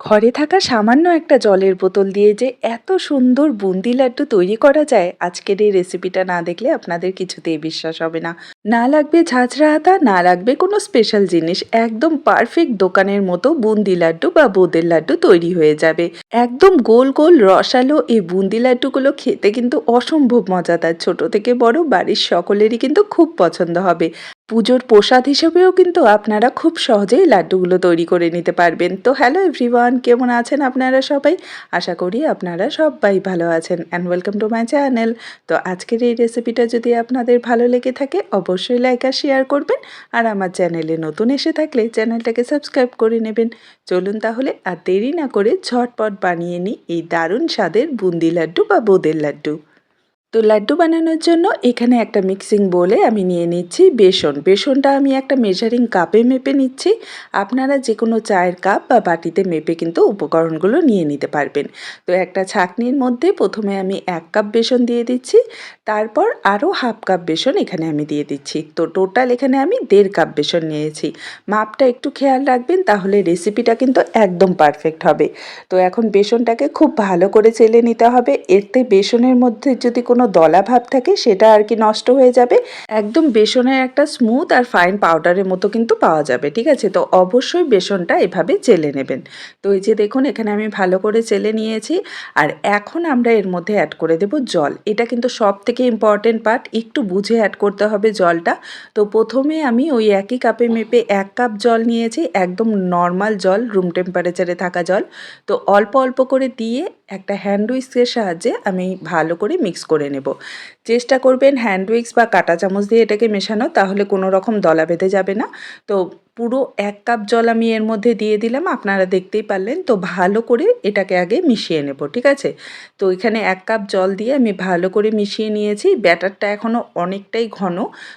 ঘরে থাকা সামান্য একটা জলের বোতল দিয়ে যে এত সুন্দর বুন্দি লাড্ডু তৈরি করা যায়, আজকের এই রেসিপিটা না দেখলে আপনাদের কিছুতেই বিশ্বাস হবে না। না লাগবে ঝাঁঝরা আতা, না লাগবে কোনো স্পেশাল জিনিস, একদম পারফেক্ট দোকানের মতো বুন্দি লাড্ডু বা বোঁদের লাড্ডু তৈরি হয়ে যাবে। একদম গোল গোল রসালো এই বুন্দি লাড্ডুগুলো খেতে কিন্তু অসম্ভব মজাদার, ছোট থেকে বড় বাড়ির সকলেরই কিন্তু খুব পছন্দ হবে। পুজোর প্রসাদ হিসেবেও কিন্তু আপনারা খুব সহজেই লাড্ডুগুলো তৈরি করে নিতে পারবেন। তো হ্যালো এভরিওয়ান কেমন আছেন আপনারা সবাই? আশা করি আপনারা সবাই ভালো আছেন and welcome to my channel তো আজকের এই রেসিপিটা যদি আপনাদের ভালো লেগে থাকে, অবশ্যই লাইক আর শেয়ার করবেন। আর আমার চ্যানেলে নতুন এসে থাকলে চ্যানেলটাকে সাবস্ক্রাইব করে নেবেন। চলুন তাহলে আর দেরি না করে ঝটপট বানিয়ে নিই এই দারুণ স্বাদের বুন্দি লাড্ডু বা বোঁদের লাড্ডু। তো লাড্ডু বানানোর জন্য এখানে একটা মিক্সিং বলে আমি নিয়ে নিচ্ছি বেসন। বেসনটা আমি একটা মেজারিং কাপে মেপে নিচ্ছি। আপনারা যে কোনো চায়ের কাপ বা বাটিতে মেপে কিন্তু উপকরণগুলো নিয়ে নিতে পারবেন। তো একটা ছাঁকনির মধ্যে প্রথমে আমি এক কাপ বেসন দিয়ে দিচ্ছি। তারপর আরও হাফ কাপ বেসন এখানে আমি দিয়ে দিচ্ছি। তো টোটাল এখানে আমি দেড় কাপ বেসন নিয়েছি। মাপটা একটু খেয়াল রাখবেন, তাহলে রেসিপিটা কিন্তু একদম পারফেক্ট হবে। তো এখন বেসনটাকে খুব ভালো করে চেলে নিতে হবে। এতে বেসনের মধ্যে যদি কোনো দলা ভাব থাকে, সেটা আর কি নষ্ট হয়ে যাবে। একদম বেসনের একটা স্মুথ আর ফাইন পাউডারের মতো কিন্তু পাওয়া যাবে, ঠিক আছে? তো অবশ্যই বেসনটা এভাবে চেলে নেবেন। তো এই যে দেখুন, এখানে আমি ভালো করে চেলে নিয়েছি। আর এখন আমরা এর মধ্যে অ্যাড করে দেব জল। এটা কিন্তু সব থেকে ইম্পর্টেন্ট পার্ট একটু বুঝে অ্যাড করতে হবে জলটা। তো প্রথমে আমি ওই একই কাপে মেপে এক কাপ জল নিয়েছি, একদম নর্মাল জল রুম টেম্পারেচারে থাকা জল। তো অল্প অল্প করে দিয়ে একটা হ্যান্ড উইক্সের সাহায্যে আমি ভালো করে মিক্স করে নেব। চেষ্টা করবেন হ্যান্ড উইক্স বা কাঁটা চামচ দিয়ে এটাকে মেশানো তাহলে কোনো রকম দলা বেঁধে যাবে না। তো পুরো এক কাপ জল আমি এর মধ্যে দিয়ে দিলাম। আপনারা দেখতেই পারলেন। তো ভালো করে এটাকে আগে মিশিয়ে নেব, ঠিক আছে? তো এখানে এক কাপ জল দিয়ে আমি ভালো করে মিশিয়ে নিয়েছি। ব্যাটারটা এখনও অনেকটাই ঘন।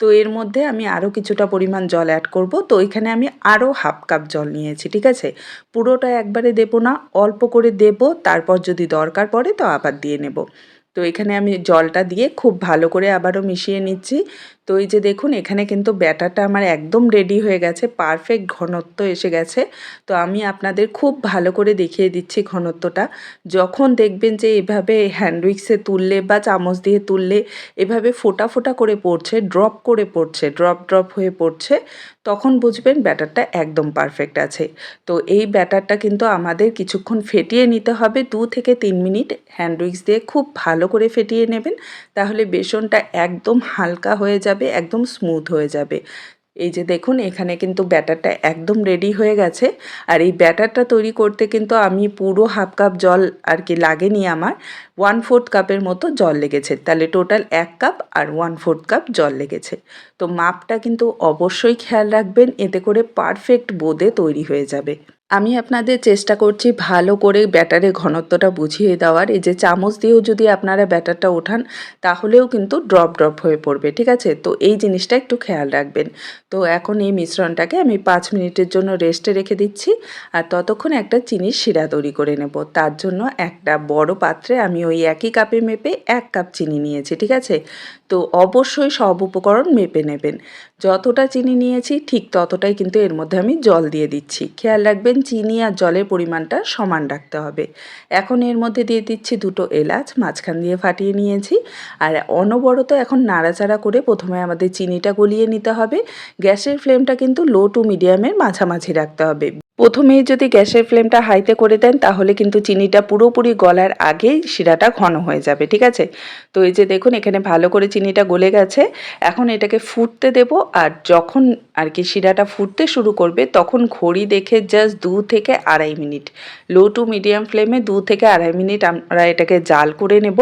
তো এর মধ্যে আমি আরও কিছুটা পরিমাণ জল অ্যাড করব। তো এখানে আমি আরও হাফ কাপ জল নিয়েছি, ঠিক আছে? পুরোটা একবারে দেবো না, অল্প করে দেব। তারপর যদি দরকার পড়ে তো আবার দিয়ে নেব। তো এখানে আমি জলটা দিয়ে খুব ভালো করে আবারও মিশিয়ে নিচ্ছি। তো এই যে দেখুন, এখানে কিন্তু ব্যাটারটা আমার একদম রেডি হয়ে গেছে পারফেক্ট ঘনত্ব এসে গেছে। তো আমি আপনাদের খুব ভালো করে দেখিয়ে দিচ্ছি ঘনত্বটা। যখন দেখবেন যে এভাবে হ্যান্ডউইক্সে তুললে বা চামচ দিয়ে তুললে এভাবে ফোটা ফোটা করে পড়ছে ড্রপ করে পড়ছে ড্রপ ড্রপ হয়ে পড়ছে, তখন বুঝবেন ব্যাটারটা একদম পারফেক্ট আছে। তো এই ব্যাটারটা কিন্তু আমাদের কিছুক্ষণ ফেটিয়ে নিতে হবে, দু থেকে তিন মিনিট হ্যান্ডউইক্স দিয়ে খুব ভালো করে ফেটিয়ে নেবেন। তাহলে বেসনটা একদম হালকা হয়ে যাবে। একদম স্মুথ হয়ে যাবে। এই যে দেখুন, এখানে কিন্তু ব্যাটারটা একদম রেডি হয়ে গেছে। আর এই ব্যাটারটা তৈরি করতে কিন্তু আমি পুরো হাফ কাপ জল আর কি লাগেনি আমার ওয়ান ফোর্থ কাপের মতো জল লেগেছে। তাহলে টোটাল এক কাপ আর ওয়ান ফোর্থ কাপ জল লেগেছে। তো মাপটা কিন্তু অবশ্যই খেয়াল রাখবেন, এতে করে পারফেক্ট বোঁদে তৈরি হয়ে যাবে। আমি আপনাদের চেষ্টা করছি ভালো করে ব্যাটারের ঘনত্বটা বুঝিয়ে দেওয়ার। এই যে চামচ দিয়েও যদি আপনারা ব্যাটারটা ওঠান, তাহলেও কিন্তু ড্রপ ড্রপ হয়ে পড়বে, ঠিক আছে? তো এই জিনিসটা একটু খেয়াল রাখবেন। তো এখন এই মিশ্রণটাকে আমি পাঁচ মিনিটের জন্য রেস্টে রেখে দিচ্ছি, আর ততক্ষণ একটা চিনির শিরা তৈরি করে নেব। তার জন্য একটা বড় পাত্রে আমি ওই একই কাপে মেপে এক কাপ চিনি নিয়েছি, ঠিক আছে? তো অবশ্যই সব উপকরণ মেপে নেবেন। যতটা চিনি নিয়েছি, ঠিক ততটাই কিন্তু এর মধ্যে আমি জল দিয়ে দিচ্ছি। খেয়াল রাখবেন, চিনি আর জলের পরিমাণটা সমান রাখতে হবে। এখন এর মধ্যে দিয়ে দিচ্ছি দুটো এলাচ, মাঝখান দিয়ে ফাটিয়ে নিয়েছি। আর অনবরত এখন নাড়াচাড়া করে প্রথমে আমাদের চিনিটা গলিয়ে নিতে হবে। গ্যাসের ফ্লেমটা কিন্তু লো টু মিডিয়ামের মাঝামাঝি রাখতে হবে। প্রথমেই যদি গ্যাসের ফ্লেমটা হাইতে করে দেন, তাহলে কিন্তু চিনিটা পুরোপুরি গলার আগেই শিরাটা ঘন হয়ে যাবে, ঠিক আছে? তো এই যে দেখুন, এখানে ভালো করে চিনিটা গলে গেছে। এখন এটাকে ফুটতে দেব, আর যখন আর কি শিরাটা ফুটতে শুরু করবে তখন ঘড়ি দেখে জাস্ট দু থেকে আড়াই মিনিট। লো টু মিডিয়াম ফ্লেমে দু থেকে আড়াই মিনিট আমরা এটাকে জাল করে নেব।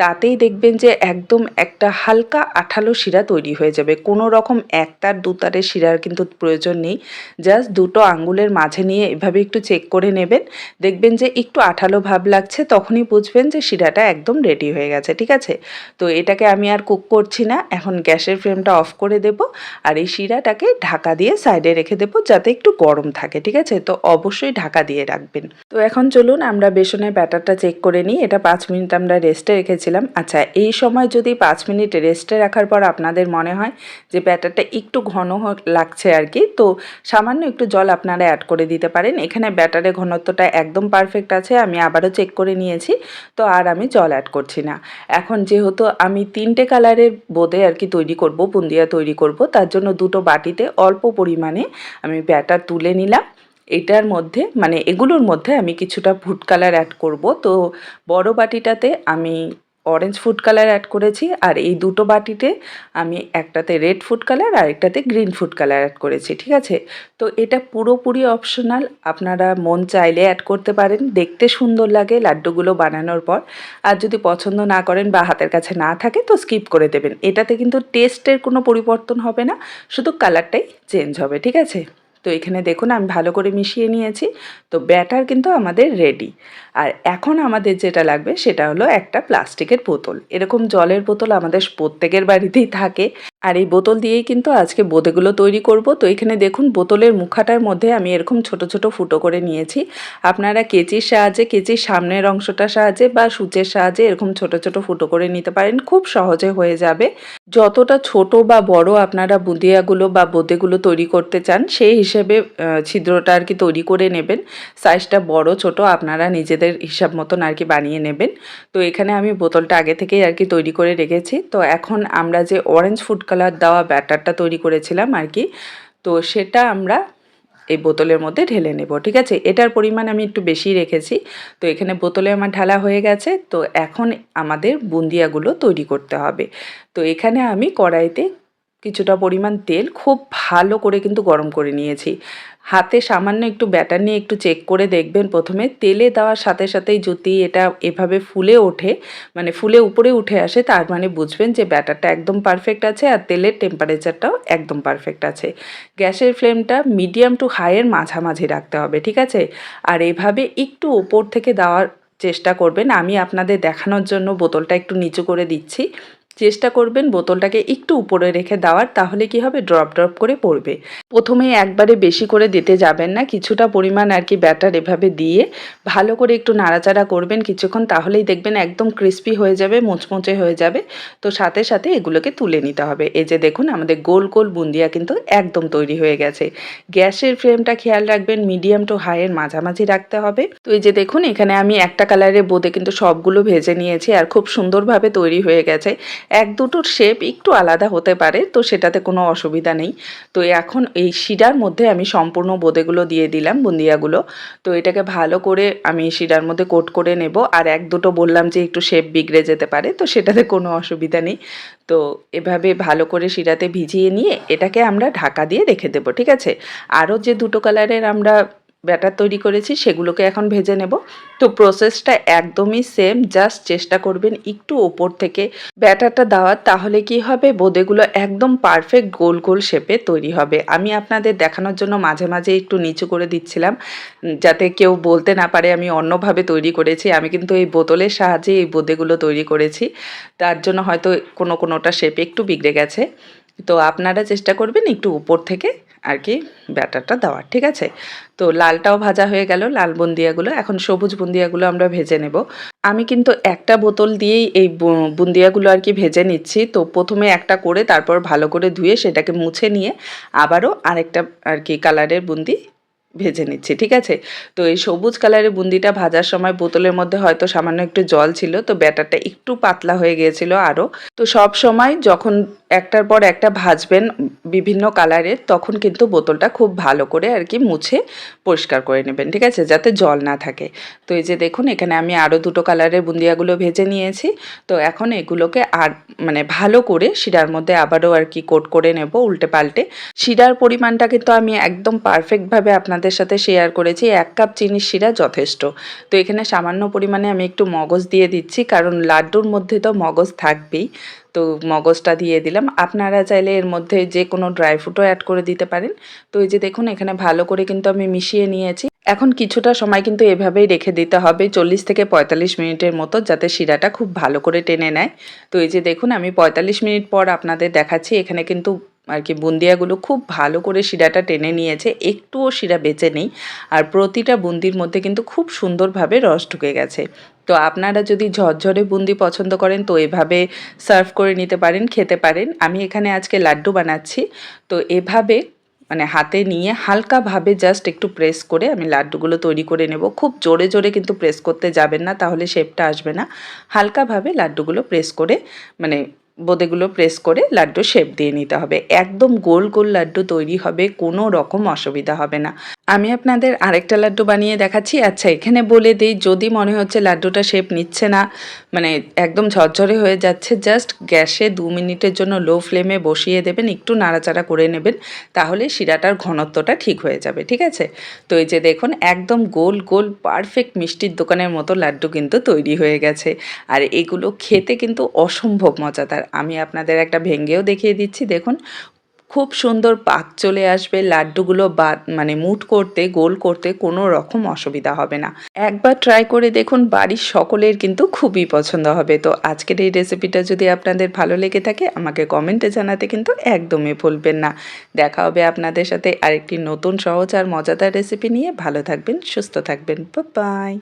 তাতেই দেখবেন যে একদম একটা হালকা আঠালো শিরা তৈরি হয়ে যাবে। কোনো রকম একতার, দুতারের শিরার কিন্তু প্রয়োজন নেই। জাস্ট দুটো আঙ্গুলের মাঝে নিয়ে এভাবে একটু চেক করে নেবেন। দেখবেন যে একটু আঠালো ভাব লাগছে, তখনই বুঝবেন যে শিরাটা একদম রেডি হয়ে গেছে, ঠিক আছে? তো এটাকে আমি আর কুক করছি না। এখন গ্যাসের ফ্লেমটা অফ করে দেব। আর এই শিরাটাকে ঢাকা দিয়ে সাইডে রেখে দেবো যাতে একটু গরম থাকে, ঠিক আছে? তো অবশ্যই ঢাকা দিয়ে রাখবেন। তো এখন চলুন, আমরা বেসনের ব্যাটারটা চেক করে নিই। এটা পাঁচ মিনিট আমরা রেস্টে রেখেছিলাম। আচ্ছা এই সময় যদি পাঁচ মিনিট রেস্টে রাখার পর আপনাদের মনে হয় যে ব্যাটারটা একটু ঘন লাগছে আর কি, তো সামান্য একটু জল আপনারা অ্যাড করে দিতে পারেন। এখানে ব্যাটারের ঘনত্বটা একদম পারফেক্ট আছে, আমি আবারও চেক করে নিয়েছি, তো আর আমি জল অ্যাড করছি না। এখন যেহেতু আমি তিনটে কালারের বোঁদে আর কি তৈরি করব, বুন্দিয়া তৈরি করব, তার জন্য দুটো বাটিতে অল্প পরিমাণে আমি ব্যাটার তুলে নিলাম। এটার মধ্যে মানে এগুলোর মধ্যে আমি কিছুটা ফুড কালার অ্যাড করব। তো বড় বাটিটাতে আমি অরেঞ্জ ফুড কালার অ্যাড করেছি, আর এই দুটো বাটিতে আমি একটাতে রেড ফুড কালার আর একটাতে গ্রিন ফুড কালার অ্যাড করেছি, ঠিক আছে? তো এটা পুরোপুরি অপশনাল আপনারা মন চাইলে অ্যাড করতে পারেন, দেখতে সুন্দর লাগে লাড্ডুগুলো বানানোর পর। আর যদি পছন্দ না করেন বা হাতের কাছে না থাকে, তো স্কিপ করে দেবেন। এটাতে কিন্তু টেস্টের কোনো পরিবর্তন হবে না, শুধু কালারটাই চেঞ্জ হবে, ঠিক আছে? তো এখানে দেখুন, আমি ভালো করে মিশিয়ে নিয়েছি। তো ব্যাটার কিন্তু আমাদের রেডি আর এখন আমাদের যেটা লাগবে, সেটা হলো একটা প্লাস্টিকের বোতল। এরকম জলের বোতল আমাদের প্রত্যেকের বাড়িতেই থাকে। আর এই বোতল দিয়েই কিন্তু আজকে বোঁদেগুলো তৈরি করব। তো এখানে দেখুন, বোতলের মুখাটার মধ্যে আমি এরকম ছোট ছোট ফুটো করে নিয়েছি। আপনারা কেচির সাহায্যে, কেচির সামনের অংশটার সাহায্যে বা সূচের সাহায্যে এরকম ছোট ছোট ফুটো করে নিতে পারেন। খুব সহজে হয়ে যাবে। যতটা ছোট বা বড় আপনারা বুঁদিয়াগুলো বা বোঁদেগুলো তৈরি করতে চান, সেই হিসেবে ছিদ্রটা আর কি তৈরি করে নেবেন। সাইজটা বড়, ছোট আপনারা নিজেদের হিসাব মতন আর কি বানিয়ে নেবেন। তো এখানে আমি বোতলটা আগে থেকেই আর কি তৈরি করে রেখেছি। তো এখন আমরা যে অরেঞ্জ ফুড কালার দেওয়া ব্যাটারটা তৈরি করেছিলাম আর কি। তো সেটা আমরা এই বোতলের মধ্যে ঢেলে নেব, ঠিক আছে? এটার পরিমাণ আমি একটু বেশি রেখেছি। তো এখানে বোতলে আমার ঢালা হয়ে গেছে। তো এখন আমাদের বুন্দিয়াগুলো তৈরি করতে হবে। তো এখানে আমি কড়াইতে কিছুটা পরিমাণ তেল খুব ভালো করে কিন্তু গরম করে নিয়েছি। হাতে সামান্য একটু ব্যাটার নিয়ে একটু চেক করে দেখবেন প্রথমে। তেলে দেওয়ার সাথে সাথেই যদি এটা এভাবে ফুলে ওঠে মানে ফুলে উপরে উঠে আসে, তার মানে বুঝবেন যে ব্যাটারটা একদম পারফেক্ট আছে আর তেলের টেম্পারেচারটাও একদম পারফেক্ট আছে। গ্যাসের ফ্লেমটা মিডিয়াম টু হাইয়ের মাঝামাঝি রাখতে হবে, ঠিক আছে? আর এভাবে একটু ওপর থেকে দেওয়ার চেষ্টা করবেন। আমি আপনাদের দেখানোর জন্য বোতলটা একটু নিচু করে দিচ্ছি। চেষ্টা করবেন বোতলটাকে একটু উপরে রেখে দেওয়ার, তাহলে কি হবে? ড্রপ ড্রপ করে পড়বে। প্রথমে একবারে বেশি করে দিতে যাবেন না, কিছুটা পরিমাণ আর কি ব্যাটার এভাবে দিয়ে ভালো করে একটু নাড়াচাড়া করবেন কিছুক্ষণ, তাহলেই দেখবেন একদম ক্রিস্পি হয়ে যাবে, মুচমুচে হয়ে যাবে। তো সাথে সাথে এগুলোকে তুলে নিতে হবে। এই যে দেখুন, আমাদের গোল গোল বুন্দিয়া কিন্তু একদম তৈরি হয়ে গেছে। গ্যাসের ফ্লেমটা খেয়াল রাখবেন মিডিয়াম টু হাইয়ের মাঝামাঝি রাখতে হবে। তো এই যে দেখুন, এখানে আমি একটা কালারের বোঁদে কিন্তু সবগুলো ভেজে নিয়েছি আর খুব সুন্দরভাবে তৈরি হয়ে গেছে। এক দুটোর শেপ একটু আলাদা হতে পারে, তো সেটাতে কোনো অসুবিধা নেই। তো এখন এই শিরার মধ্যে আমি সম্পূর্ণ বোঁদেগুলো দিয়ে দিলাম, বুন্দিয়াগুলো। তো এটাকে ভালো করে আমি শিরার মধ্যে কোট করে নেব। আর এক দুটো বললাম যে একটু শেপ বিগড়ে যেতে পারে, তো সেটাতে কোনো অসুবিধা নেই। তো এভাবে ভালো করে শিরাতে ভিজিয়ে নিয়ে এটাকে আমরা ঢাকা দিয়ে রেখে দেবো, ঠিক আছে? আরও যে দুটো কালারের আমরা ব্যাটার তৈরি করেছি, সেগুলোকে এখন ভেজে নেব। তো প্রসেসটা একদমই সেম জাস্ট চেষ্টা করবেন একটু ওপর থেকে ব্যাটারটা দেওয়ার, তাহলে কি হবে? বোঁদেগুলো একদম পারফেক্ট গোল গোল শেপে তৈরি হবে। আমি আপনাদের দেখানোর জন্য মাঝে মাঝে একটু নিচু করে দিচ্ছিলাম যাতে কেউ বলতে না পারে আমি অন্যভাবে তৈরি করেছি। আমি কিন্তু এই বোতলের সাহায্যে এই বোঁদেগুলো তৈরি করেছি। তার জন্য হয়তো কোনো কোনোটা শেপে একটু বিগড়ে গেছে। তো আপনারা চেষ্টা করবেন একটু উপর থেকে আর কি ব্যাটারটা দেওয়ার, ঠিক আছে? তো লালটাও ভাজা হয়ে গেল, লাল বুন্দিয়াগুলো। এখন সবুজ বুন্দিয়াগুলো আমরা ভেজে নেব। আমি কিন্তু একটা বোতল দিয়েই এই বুন্দিয়াগুলো আর কি ভেজে নিচ্ছি। তো প্রথমে একটা করে, তারপর ভালো করে ধুয়ে সেটাকে মুছে নিয়ে আবারও আরেকটা আর কি কালারের বুন্দি ভেজে নিচ্ছি, ঠিক আছে? তো এই সবুজ কালারের বুন্দিটা ভাজার সময় বোতলের মধ্যে হয়তো সামান্য একটু জল ছিল, তো ব্যাটারটা একটু পাতলা হয়ে গিয়েছিল আরও তো সব সময় যখন একটার পর একটা ভাজবেন বিভিন্ন কালারের, তখন কিন্তু বোতলটা খুব ভালো করে আর কি মুছে পরিষ্কার করে নেবেন, ঠিক আছে? যাতে জল না থাকে। তো এই যে দেখুন, এখানে আমি আরও দুটো কালারের বুন্দিয়াগুলো ভেজে নিয়েছি। তো এখন এগুলোকে আর মানে ভালো করে শিরার মধ্যে আবারও আর কি কোট করে নেব উল্টে পাল্টে। শিরার পরিমাণটা কিন্তু আমি একদম পারফেক্টভাবে আপনাদের সাথে শেয়ার করেছি, এক কাপ চিনির শিরা যথেষ্ট। তো এখানে সামান্য পরিমাণে আমি একটু মগজ দিয়ে দিচ্ছি, কারণ লাড্ডুর মধ্যে তো মগজ থাকবেই। তো মগজটা দিয়ে দিলাম। আপনারা চাইলে এর মধ্যে যে কোনো ড্রাই ফ্রুটও অ্যাড করে দিতে পারেন। তো এই যে দেখুন, এখানে ভালো করে কিন্তু আমি মিশিয়ে নিয়েছি। এখন কিছুটা সময় কিন্তু এভাবেই রেখে দিতে হবে, চল্লিশ থেকে পঁয়তাল্লিশ মিনিটের মতো, যাতে শিরাটা খুব ভালো করে টেনে নেয়। তো এই যে দেখুন, আমি পঁয়তাল্লিশ মিনিট পর আপনাদের দেখাচ্ছি, এখানে কিন্তু আর কি বুন্দিয়াগুলো খুব ভালো করে শিরাটা টেনে নিয়েছে, একটুও শিরা বেঁচে নেই আর প্রতিটা বুন্দির মধ্যে কিন্তু খুব সুন্দরভাবে রস ঢুকে গেছে। তো আপনারা যদি ঝরঝরে বুন্দি পছন্দ করেন তো এভাবে সার্ভ করে নিতে পারেন, খেতে পারেন। আমি এখানে আজকে লাড্ডু বানাচ্ছি, তো এভাবে মানে হাতে নিয়ে হালকাভাবে জাস্ট একটু প্রেস করে আমি লাড্ডুগুলো তৈরি করে নেব। খুব জোরে জোরে কিন্তু প্রেস করতে যাবেন না, তাহলে শেপটা আসবে না। হালকাভাবে লাড্ডুগুলো প্রেস করে মানে বোঁদেগুলো প্রেস করে লাড্ডু শেপ দিয়ে নিতে হবে। একদম গোল গোল লাড্ডু তৈরি হবে, কোনো রকম অসুবিধা হবে না। আমি আপনাদের আরেকটা লাড্ডু বানিয়ে দেখাচ্ছি। আচ্ছা এখানে বলে দিই, যদি মনে হচ্ছে লাড্ডুটা শেপ নিচ্ছে না মানে একদম ঝরঝরে হয়ে যাচ্ছে জাস্ট গ্যাসে দু মিনিটের জন্য লো ফ্লেমে বসিয়ে দেবেন, একটু নাড়াচাড়া করে নেবেন, তাহলে শিরাটার ঘনত্বটা ঠিক হয়ে যাবে, ঠিক আছে? তো এই যে দেখুন, একদম গোল গোল পারফেক্ট মিষ্টির দোকানের মতো লাড্ডু কিন্তু তৈরি হয়ে গেছে। আর এগুলো খেতে কিন্তু অসম্ভব মজাদার। আমি আপনাদের একটা ভেঙ্গেও দেখিয়ে দিচ্ছি, দেখুন খুব সুন্দর পাক চলে আসবে, লাড্ডুগুলো বা মানে মুট করতে, গোল করতে কোনো রকম অসুবিধা হবে না। একবার ট্রাই করে দেখুন, বাড়ির সকলের কিন্তু খুবই পছন্দ হবে। তো আজকের এই রেসিপিটা যদি আপনাদের ভালো লেগে থাকে, আমাকে কমেন্টে জানাতে কিন্তু একদমই ভুলবেন না। দেখা হবে আপনাদের সাথে আরেকটি নতুন সহজ আর মজাদার রেসিপি নিয়ে। ভালো থাকবেন, সুস্থ থাকবেন। বাই